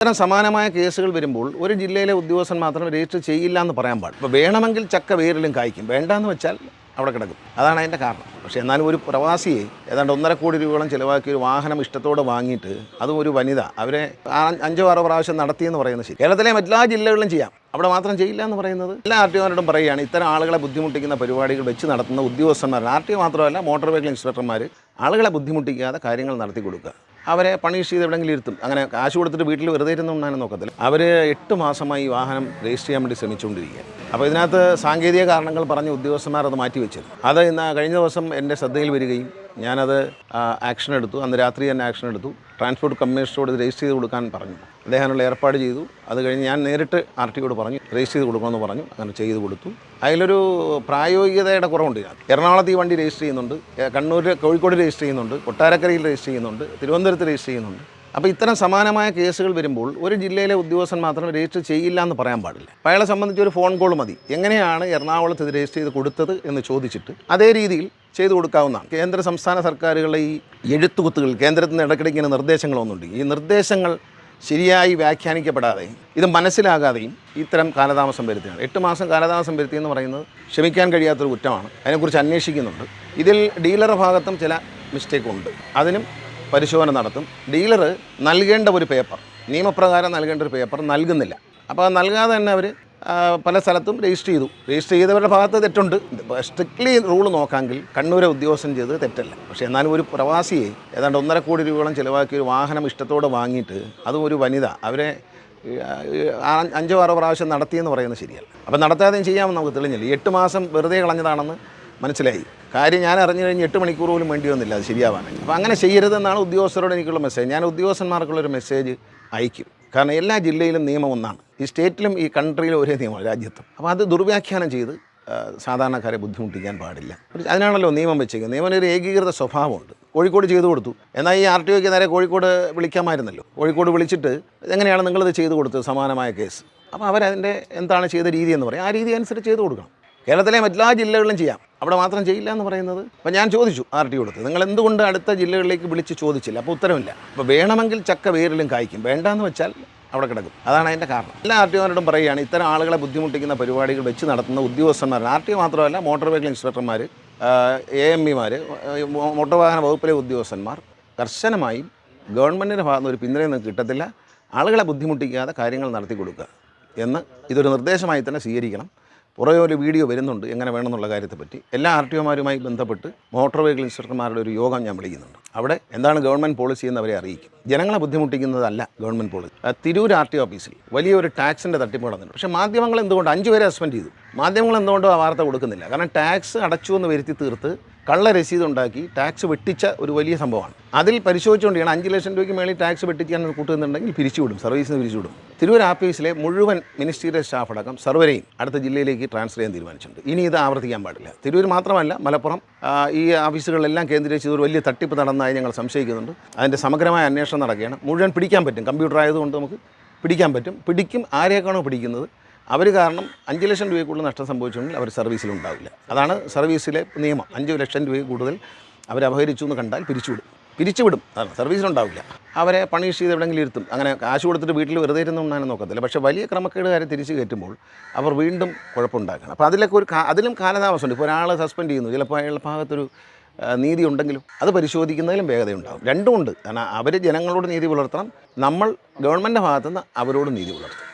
ഇത്തരം സമാനമായ കേസുകൾ വരുമ്പോൾ ഒരു ജില്ലയിലെ ഉദ്യോഗസ്ഥൻ മാത്രം രജിസ്റ്റർ ചെയ്യില്ല എന്ന് പറയാൻ പാടില്ല. ഇപ്പോൾ വേണമെങ്കിൽ ചക്ക വേരിലും കായ്ക്കും. വേണ്ടെന്ന് വെച്ചാൽ അവിടെ കിടക്കും. അതാണ് അതിന്റെ കാരണം. പക്ഷേ എന്നാലും ഒരു പ്രവാസിയെ ഏതാണ്ട് ഒന്നര കോടി രൂപയോളം ചിലവാക്കി ഒരു വാഹനം ഇഷ്ടത്തോടെ വാങ്ങിയിട്ട് അതും ഒരു വനിത അവരെ അഞ്ചോ ആറോ പ്രാവശ്യം നടത്തിയെന്ന് പറയുന്നത് ശരി. കേരളത്തിലെ എല്ലാ ജില്ലകളിലും ചെയ്യാം. അവിടെ മാത്രം ചെയ്യില്ല എന്ന് പറയുന്നത് എല്ലാ ആർ ടി ഒമാരോടും പറയുകയാണ് ഇത്തരം ആളുകളെ ബുദ്ധിമുട്ടിക്കുന്ന പരിപാടികൾ വെച്ച് നടത്തുന്ന ഉദ്യോഗസ്ഥന്മാർ. ആർ ടി ഒ മാത്രമല്ല മോട്ടോർ വെഹിക്കിൾ ഇൻസ്പെക്ടർമാർ ആളുകളെ ബുദ്ധിമുട്ടിക്കാതെ കാര്യങ്ങൾ നടത്തി കൊടുക്കുക. അവരെ പണിഷ് ചെയ്ത് എവിടെയെങ്കിലും ഇരുത്തും. അങ്ങനെ കാശ് കൊടുത്തിട്ട് വീട്ടിൽ വെറുതെ ഇരുന്നുണ്ടാകാൻ നോക്കത്തില്ല. അവർ എട്ട് മാസമായി വാഹനം രജിസ്റ്റർ ചെയ്യാൻ വേണ്ടി ശ്രമിച്ചുകൊണ്ടിരിക്കുക അപ്പോൾ ഇതിനകത്ത് സാങ്കേതിക കാരണങ്ങൾ പറഞ്ഞ് ഉദ്യോഗസ്ഥന്മാർ അത് മാറ്റിവെച്ചത് അത് ഇന്ന് കഴിഞ്ഞ ദിവസം എന്റെ ശ്രദ്ധയിൽ വരികയും ഞാനത് ആക്ഷൻ എടുത്തു. അന്ന് രാത്രി തന്നെ ആക്ഷൻ എടുത്തു. ട്രാൻസ്പോർട്ട് കമ്മീഷനോട് രജിസ്റ്റർ ചെയ്ത് കൊടുക്കാൻ പറഞ്ഞു. അദ്ദേഹത്തിനുള്ള ഏർപ്പാട് ചെയ്തു. അത് കഴിഞ്ഞ് ഞാൻ നേരിട്ട് ആർ ടിയോട് പറഞ്ഞു രജിസ്റ്റർ ചെയ്ത് കൊടുക്കണമെന്ന് പറഞ്ഞു. അങ്ങനെ ചെയ്ത് കൊടുത്തു. അതിലൊരു പ്രായോഗികതയുടെ കുറവുണ്ട് എറണാകുളത്ത് ഈ വണ്ടി രജിസ്റ്റർ ചെയ്യുന്നുണ്ട്. കണ്ണൂർ കോഴിക്കോട് രജിസ്റ്റർ ചെയ്യുന്നുണ്ട്. കൊട്ടാരക്കരയിൽ രജിസ്റ്റർ ചെയ്യുന്നുണ്ട്. തിരുവനന്തപുരത്ത് രജിസ്റ്റർ ചെയ്യുന്നുണ്ട്. അപ്പോൾ ഇത്തരം സമാനമായ കേസുകൾ വരുമ്പോൾ ഒരു ജില്ലയിലെ ഉദ്യോഗസ്ഥൻ മാത്രം രജിസ്റ്റർ ചെയ്യില്ല എന്ന് പറയാൻ പാടില്ല. അയാളെ സംബന്ധിച്ച് ഒരു ഫോൺ കോൾ മതി. എങ്ങനെയാണ് എറണാകുളത്ത് ഇത് രജിസ്റ്റർ ചെയ്ത് കൊടുത്തത് എന്ന് ചോദിച്ചിട്ട് അതേ രീതിയിൽ ചെയ്തു കൊടുക്കാവുന്നതാണ്. കേന്ദ്ര സംസ്ഥാന സർക്കാരുകളുടെ ഈ എഴുത്തുകുത്തുകൾ കേന്ദ്രത്തിൽ നിന്ന് ഇടയ്ക്കിടെ ഇങ്ങനെ നിർദ്ദേശങ്ങളൊന്നുണ്ട്. ഈ നിർദ്ദേശങ്ങൾ ശരിയായി വ്യാഖ്യാനിക്കപ്പെടാതെ ഇത് മനസ്സിലാകാതെയും ഇത്തരം കാലതാമസം വരുത്തുകയാണ് എട്ട് മാസം കാലതാമസം വരുത്തി എന്ന് പറയുന്നത് ക്ഷമിക്കാൻ കഴിയാത്തൊരു കുറ്റമാണ്. അതിനെക്കുറിച്ച് അന്വേഷിക്കുന്നുണ്ട്. ഇതിൽ ഡീലറുടെ ഭാഗത്തും ചില മിസ്റ്റേക്ക് ഉണ്ട്. അതിനും പരിശോധന നടത്തും. ഡീലർ നൽകേണ്ട ഒരു പേപ്പർ നിയമപ്രകാരം നൽകേണ്ട ഒരു പേപ്പർ നൽകുന്നില്ല. അപ്പോൾ അത് നൽകാതെ തന്നെ അവർ പല സ്ഥലത്തും രജിസ്റ്റർ ചെയ്തു. രജിസ്റ്റർ ചെയ്തവരുടെ ഭാഗത്ത് തെറ്റുണ്ട്. സ്ട്രിക്ട്ലി റൂൾ നോക്കാമെങ്കിൽ കണ്ണൂരെ ഉദ്യോഗസ്ഥൻ ചെയ്തത് തെറ്റല്ല. പക്ഷേ എന്നാലും ഒരു പ്രവാസിയെ ഏതാണ്ട് ഒന്നര കോടി രൂപയോളം ചിലവാക്കി ഒരു വാഹനം ഇഷ്ടത്തോടെ വാങ്ങിയിട്ട് അതും ഒരു വനിത അവരെ അഞ്ചോ ആറോ പ്രാവശ്യം നടത്തിയെന്ന് പറയുന്നത് ശരിയല്ല. അപ്പം നടത്താതെയും ചെയ്യാമെന്ന് നമുക്ക് തെളിഞ്ഞില്ല. എട്ട് മാസം വെറുതെ കളഞ്ഞതാണെന്ന് മനസ്സിലായി. കാര്യം ഞാൻ അറിഞ്ഞു കഴിഞ്ഞ് എട്ട് മണിക്കൂർ പോലും വേണ്ടി വന്നില്ല. അത് ശരിയാവാൻ അപ്പോൾ അങ്ങനെ ചെയ്യരുതെന്നാണ് ഉദ്യോഗസ്ഥരോട് എനിക്കുള്ള മെസ്സേജ് ഞാൻ ഉദ്യോഗസ്ഥന്മാർക്കുള്ളൊരു മെസ്സേജ് അയക്കും. കാരണം എല്ലാ ജില്ലയിലും നിയമം ഒന്നാണ്. ഈ സ്റ്റേറ്റിലും ഈ കൺട്രിയിലും ഒരേ നിയമമാണ് രാജ്യത്തും. അപ്പോൾ അത് ദുർവ്യാഖ്യാനം ചെയ്ത് സാധാരണക്കാരെ ബുദ്ധിമുട്ടിക്കാൻ പാടില്ല. അതിനാണല്ലോ നിയമം വെച്ചേക്കുന്നത്. നിയമം ഒരു ഏകീകൃത സ്വഭാവമുണ്ട്. കോഴിക്കോട് ചെയ്തു കൊടുത്തു. എന്നാൽ ഈ ആർ ടി ഒക്ക് നേരെ കോഴിക്കോട് വിളിക്കാമായിരുന്നല്ലോ. കോഴിക്കോട് വിളിച്ചിട്ട് എങ്ങനെയാണ് നിങ്ങളിത് ചെയ്തു കൊടുത്തത് സമാനമായ കേസ്? അപ്പോൾ അവരതിന്റെ എന്താണ് ചെയ്ത രീതി എന്ന് പറയും. ആ രീതി അനുസരിച്ച് ചെയ്തു കൊടുക്കണം. കേരളത്തിലെ എല്ലാ ജില്ലകളിലും ചെയ്യാം. അവിടെ മാത്രം ചെയ്യില്ല എന്ന് പറയുന്നത്? അപ്പോൾ ഞാൻ ചോദിച്ചു ആർ ടി കൊടുത്ത് നിങ്ങൾ എന്തുകൊണ്ട് അടുത്ത ജില്ലകളിലേക്ക് വിളിച്ച് ചോദിച്ചില്ല? അപ്പോൾ ഉത്തരവില്ല അപ്പോൾ വേണമെങ്കിൽ ചക്ക വേരിലും കായ്ക്കും. വേണ്ടാന്ന് വെച്ചാൽ അവിടെ കിടക്കും. അതാണ് അതിന്റെ കാരണം. എല്ലാ ആർ ടി ഒമാരോടും പറയുകയാണ് ഇത്തരം ആളുകളെ ബുദ്ധിമുട്ടിക്കുന്ന പരിപാടികൾ വെച്ച് നടത്തുന്ന ഉദ്യോഗസ്ഥന്മാർ ആർ ടി മാത്രമല്ല മോട്ടോർ വെഹിക്കിൾ ഇൻസ്പെക്ടർമാർ എ എം ഇമാർ മോട്ടോർ വാഹന വകുപ്പിലെ ഉദ്യോഗസ്ഥന്മാർ കർശനമായും ഗവൺമെന്റിന്റെ ഭാഗത്ത് ഒരു പിന്തുണയൊന്നും കിട്ടത്തില്ല. ആളുകളെ ബുദ്ധിമുട്ടിക്കാതെ കാര്യങ്ങൾ നടത്തി കൊടുക്കുക എന്ന് ഇതൊരു നിർദ്ദേശമായി തന്നെ സ്വീകരിക്കണം. പുറകെ ഒരു വീഡിയോ വരുന്നുണ്ട് എങ്ങനെ വേണമെന്നുള്ള കാര്യത്തെപ്പറ്റി. എല്ലാ ആർ ടി ഒമാരുമായി ബന്ധപ്പെട്ട് മോട്ടോർ വെഹിക്കിൾ ഇൻസ്പെക്ടർമാരുടെ ഒരു യോഗം ഞാൻ വിളിക്കുന്നുണ്ട്. അവിടെ എന്താണ് ഗവൺമെന്റ് പോളിസി എന്ന് അവരെ അറിയിക്കും. ജനങ്ങളെ ബുദ്ധിമുട്ടിക്കുന്നതല്ല government policy. Tirur R T ഓഫീസിൽ വലിയൊരു ടാക്സിന്റെ തട്ടിപ്പ് നടന്നിട്ടുണ്ട്. പക്ഷേ മാധ്യമങ്ങൾ എന്തുകൊണ്ട് അഞ്ച് പേരെ സസ്പെൻഡ് ചെയ്തു? മാധ്യമങ്ങൾ എന്തുകൊണ്ടും ആ വാർത്ത കൊടുക്കുന്നില്ല. കാരണം ടാക്സ് അടച്ചു എന്ന് വരുത്തി തീർത്ത് കള്ള രസീത് ഉണ്ടാക്കി ടാക്സ് വെട്ടിച്ച ഒരു വലിയ സംഭവമാണ്. അതിൽ പരിശോധിച്ചുകൊണ്ടിരിക്കണം അഞ്ച് ലക്ഷം രൂപയ്ക്ക് മേളിൽ ടാക്സ് വെട്ടിക്കാൻ കൂട്ടുന്നുണ്ടെങ്കിൽ പിരിച്ചുവിടും. സർവീസിന് പിരിച്ചുവിടും. തിരുവനന്തപുരം ആഫീസിലെ മുഴുവൻ മിനിസ്റ്റീരിയൽ സ്റ്റാഫ് അടക്കം സർവരെയും അടുത്ത ജില്ലയിലേക്ക് ട്രാൻസ്ഫർ ചെയ്യാൻ തീരുമാനിച്ചിട്ടുണ്ട്. ഇനി ഇത് ആവർത്തിക്കാൻ പാടില്ല. തിരൂർ മാത്രമല്ല മലപ്പുറം ഈ ആഫീസുകളിലെല്ലാം കേന്ദ്രീകരിച്ച് ഒരു വലിയ തട്ടിപ്പ് നടന്നതായി ഞങ്ങൾ സംശയിക്കുന്നുണ്ട്. അതിന്റെ സമഗ്രമായ അന്വേഷണം നടക്കുകയാണ്. മുഴുവൻ പിടിക്കാൻ പറ്റും. കമ്പ്യൂട്ടർ ആയതുകൊണ്ട് നമുക്ക് പിടിക്കാൻ പറ്റും. പിടിക്കും. ആരെയൊക്കെയാണോ പിടിക്കുന്നത്? അവർ കാരണം അഞ്ച് ലക്ഷം രൂപയിൽ കൂടുതൽ നഷ്ടം സംഭവിച്ചിട്ടുണ്ടെങ്കിൽ അവർ സർവീസിലുണ്ടാവില്ല അതാണ് സർവീസിലെ നിയമം. അഞ്ച് ലക്ഷം രൂപയിൽ കൂടുതൽ അവർ അപഹരിച്ചു എന്ന് കണ്ടാൽ പിരിച്ചുവിടും. പിരിച്ചുവിടും. അതാണ്. സർവീസിലുണ്ടാവില്ല. അവരെ പണിഷ് ചെയ്ത് എവിടെയെങ്കിലും ഇരുത്തും. അങ്ങനെ കാശ് കൊടുത്തിട്ട് വീട്ടിൽ വെറുതെ ഇരുന്ന് ഉണ്ണാനും നോക്കത്തില്ല. പക്ഷേ വലിയ ക്രമക്കേടുകാരെ തിരിച്ച് കയറ്റുമ്പോൾ അവർ വീണ്ടും കുഴപ്പമുണ്ടാക്കണം അപ്പോൾ അതിലൊക്കെ ഒരു അതിലും കാലതാമസമുണ്ട്. ഇപ്പോൾ ഒരാളെ സസ്പെൻഡ് ചെയ്യുന്നു. ചിലപ്പോൾ അയാളുടെ ഭാഗത്തൊരു നീതി ഉണ്ടെങ്കിലും അത് പരിശോധിക്കുന്നതിലും വേഗതയുണ്ടാകും. രണ്ടുമുണ്ട് കാരണം അവർ ജനങ്ങളോട് നീതി പുലർത്തണം. നമ്മൾ ഗവൺമെന്റിന്റെ ഭാഗത്തുനിന്ന് അവരോട് നീതി പുലർത്തണം